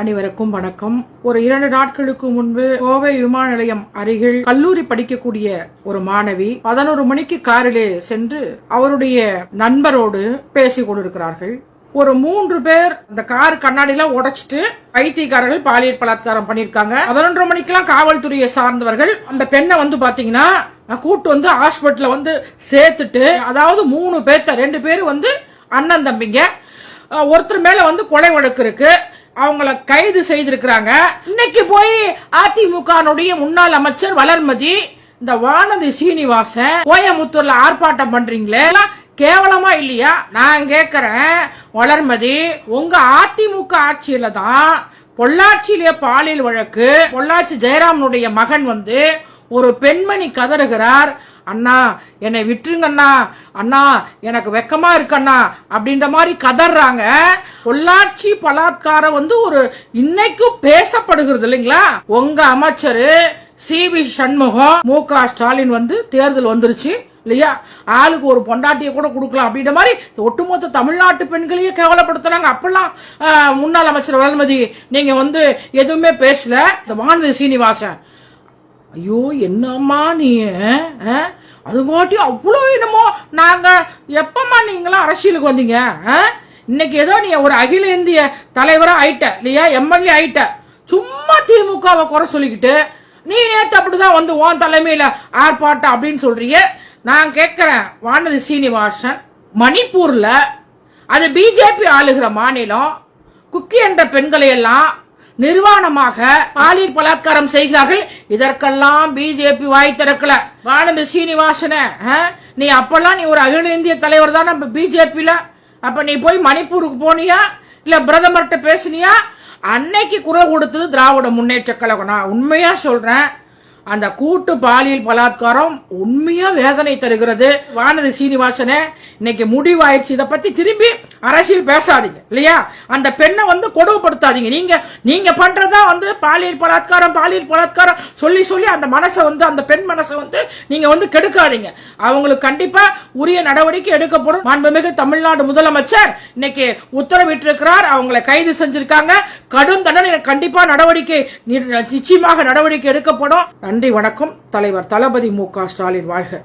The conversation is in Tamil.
அனைவருக்கும் வணக்கம். ஒரு இரண்டு நாட்களுக்கு முன்பு கோவை விமான நிலையம் அருகில் கல்லூரி படிக்கக்கூடிய ஒரு மாணவி பதினோரு மணிக்கு காரிலே சென்று அவருடைய நண்பரோடு பேசிக் கொண்டிருக்கிறார்கள். ஒரு மூன்று பேர் அந்த கார் கண்ணாடிலாம் உடைச்சிட்டு பைத்தியக்காரர்கள் பாலியல் பலாத்காரம் பண்ணிருக்காங்க பதினொன்றரை மணிக்கெல்லாம் காவல்துறையை சார்ந்தவர்கள் அந்த பெண்ணை வந்து பாத்தீங்கன்னா கூட்டு வந்து ஹாஸ்பிட்டல வந்து சேர்த்துட்டு அதாவது மூணு பேர்த்த ரெண்டு பேர் வந்து அண்ணன் தம்பிங்க. ஒருத்தர் மேல வந்து கொலை வழக்கு இருக்கு. அவங்கள கைது செய்திருக்கிறாங்க. இன்னைக்கு போய் அதிமுகனுடைய முன்னாள் அமைச்சர் வளர்மதி இந்த வானதி சீனிவாசன் கோயமுத்தூர்ல ஆர்ப்பாட்டம் பண்றீங்களே? எல்லாம் கேவலமா இல்லையா? நான் கேக்குறேன். வளர்மதி உங்க அதிமுக ஆட்சியில தான் பொள்ளாச்சியிலே பாலியல் வழக்கு பொள்ளாச்சி ஜெயராமனுடைய மகன் வந்து ஒரு பெண்மணி கதறுகிறார். அண்ணா என்னை விட்டுருங்க அண்ணா அண்ணா எனக்கு வெக்கமா இருக்கு அண்ணா அப்படின்ற மாதிரி கதறாங்க பொள்ளாச்சி பலாத்காரம் வந்து ஒரு இன்னைக்கும் பேசப்படுகிறது இல்லைங்களா? உங்க அமைச்சரு சி. வி. சண்முகம் மு. க. ஸ்டாலின் வந்து தேர்தல் வந்துருச்சு இல்லையா? ஆளுக்கு ஒரு பொண்டாட்டியை கூட கொடுக்கலாம் அப்படின்ற மாதிரி ஒட்டுமொத்த தமிழ்நாட்டு பெண்களையே கேவலப்படுத்துறாங்க. அப்பெல்லாம் முன்னாள் அமைச்சர் வளர்மதி நீங்க வந்து எதுவுமே பேசல. இந்த வானதி சீனிவாசன் ஐயோ என்னம்மா நீ அது மாட்டி அவ்வளோ என்னமோ நாங்க எப்பம்மா நீங்களாம் அரசியலுக்கு வந்தீங்க ஆ? இன்னைக்கு ஏதோ நீ ஒரு அகில இந்திய தலைவரா ஆயிட்ட இல்லையா? எம்எல்ஏ ஆயிட்ட. சும்மா திமுகவை குறை சொல்லிக்கிட்டு நீ நேற்று அப்படிதான் வந்து உன் தலைமையில ஆர்ப்பாட்டம் அப்படின்னு சொல்றிய. நான் கேட்கிறேன் வானதி சீனிவாசன் மணிப்பூர்ல அது பிஜேபி ஆளுகிற மாநிலம் குக்கி என்ற பெண்களை எல்லாம் நிர்வாணமாக பாலியல் பலாத்காரம் செய்கிறார்கள். இதற்கெல்லாம் பிஜேபி வாய் திறக்கல. வானந்த சீனிவாசன ஆ? நீ அப்பெல்லாம் நீ ஒரு அகில இந்திய தலைவர் தானே பிஜேபியில? அப்ப நீ போய் மணிப்பூருக்கு போனியா? இல்ல பிரதமர்கிட்ட பேசுனியா? அன்னைக்கு குரல் கொடுத்தது திராவிட முன்னேற்ற கழகம். நான் உண்மையா சொல்றேன் அந்த கூட்டு பாலியல் பலாத்காரம் உண்மையா வேதனை தருகிறது. வானதி சீனிவாசனே இன்னைக்கு முடிவாயிடுச்சு. இதை பத்தி திரும்பி அரசியல் பேசாதீங்க இல்லையா? அந்த பெண்ணை வந்து கொடுமைப்படுத்தாதீங்க. நீங்க நீங்க பண்றதா வந்து பாலியல் பலாத்காரம் பாலியல் பலாத்காரம் சொல்லி சொல்லி அந்த மனசை வந்து அந்த பெண் மனசை வந்து நீங்க வந்து கெடுக்காதீங்க. அவங்களுக்கு கண்டிப்பா உரிய நடவடிக்கை எடுக்கப்படும். மாண்புமிகு தமிழ்நாடு முதலமைச்சர் இன்னைக்கு உத்தரவிட்டிருக்கிறார். அவங்களை கைது செஞ்சிருக்காங்க. கடும் தண்டனை கண்டிப்பா நடவடிக்கை நிச்சயமாக நடவடிக்கை எடுக்கப்படும். நன்றி வணக்கம். தலைவர் தளபதி மு க ஸ்டாலின் வாழ்க.